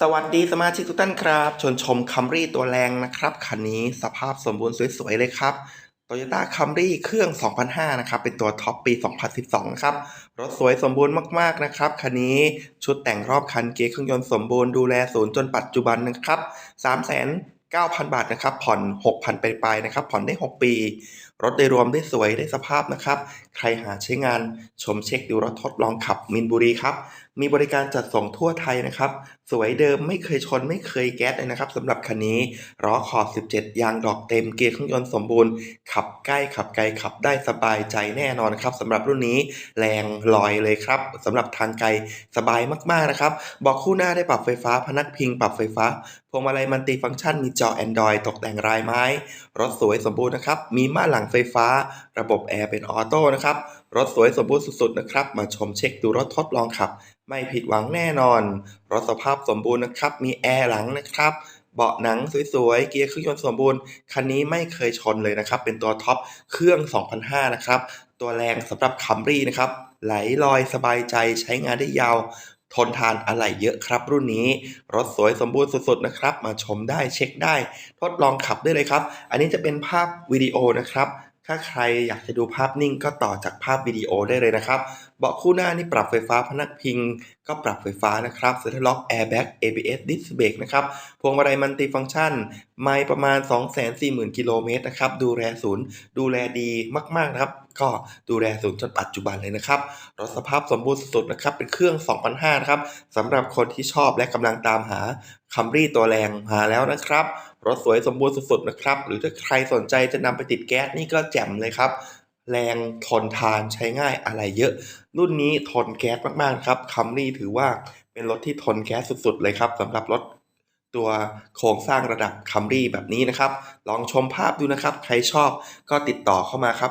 สวัสดีสมาชิกทุกท่านครับชวนชมคัมรี่ตัวแรงนะครับคันนี้สภาพสมบูรณ์สวยๆเลยครับ Toyota Camry เครื่อง 2005 นะครับ เป็นตัวท็อปปี 2012 นะครับ รถสวยสมบูรณ์มากๆ นะครับ คันนี้ชุดแต่งรอบคันเกียร์เครื่องยนต์สมบูรณ์ดูแลศูนย์จนปัจจุบันนะครับ 3,900บาทนะครับ ผ่อน 6,000 ไปลายๆนะครับ ผ่อนได้ 6 ปี รถโดยรวมได้สวยได้สภาพนะครับ ใครหาใช้งานชมเช็คดูรถทดลองขับมินบุรีครับ มีบริการจัดส่งทั่วไทยนะครับ สวยเดิมไม่เคยชนไม่เคยแก๊สเลยนะครับสำหรับคันนี้ล้อขอบ 17 ยางดอกเต็มเกียร์เครื่องยนต์สมบูรณ์ ขับใกล้ขับไกลขับได้สบายใจแน่นอนครับสำหรับรุ่นนี้แรงลอยเลยครับสำหรับทางไกลสบายมากๆนะครับบอกคู่หน้าได้ปรับไฟฟ้าพนักพิงปรับไฟฟ้าพวงมาลัยมัลติฟังก์ชันมีจอ Android ตกแต่งลายไม้ รถสวยสมบูรณ์นะครับมีม่านหลังไฟฟ้า ระบบแอร์เป็นออโต้นะครับ รถสวยสมบูรณ์สุดๆนะครับ มาชมเช็คดูรถทดลองขับ ไม่ผิดหวังแน่นอน รถสภาพสมบูรณ์นะครับ มีแอร์หลังนะครับ เบาะหนังสวยๆ เกียร์เครื่องยนต์สมบูรณ์ คันนี้ไม่เคยชนเลยนะครับ เป็นตัวท็อปเครื่อง 2005 นะครับ ตัวแรงสำหรับคัมรี่นะครับ ไหลลอยสบายใจใช้งานได้ยาว ทนทานอะไรเยอะครับรุ่นนี้ รถสวยสมบูรณ์สุดๆนะครับ มาชมได้เช็คได้ ทดลองขับได้เลยครับ อันนี้จะเป็นภาพวิดีโอนะครับ ถ้าใครอยากจะดูภาพนิ่งก็ต่อจากภาพวิดีโอได้เลยนะครับ เบาะคู่หน้านี่ปรับไฟฟ้าพนักพิง ก็ปรับไฟฟ้านะครับเซ็นทรัลล็อกแอร์แบ็ก ABS ดิสเบรกนะครับ พวงมาลัยมัลติฟังก์ชัน ไม่ประมาณ 240,000 กิโลเมตรนะครับ ดูแลศูนย์ ดูแลดีมากๆนะครับ ก็ดูแลศูนย์จนปัจจุบันเลยนะครับ รถสภาพสมบูรณ์สุดๆนะครับ เป็นเครื่อง2005นะครับสำหรับคนที่ชอบและกำลังตามหาคัมรี่ตัวแรงมาแล้วนะครับ รถสวยสมบูรณ์สุดๆนะครับ หรือถ้าใครสนใจจะนำไปติดแก๊สนี่ก็แจ่มเลยครับ แรงทนทานใช้ง่ายอะไรเยอะ รุ่นนี้ทนแก๊สมากๆครับคัมรี่ถือว่าเป็นรถที่ทนแก๊สสุดๆเลยครับสำหรับรถตัวโครงสร้างระดับคัมรี่แบบนี้นะครับ ลองชมภาพดูนะครับ ใครชอบก็ติดต่อเข้ามาครับ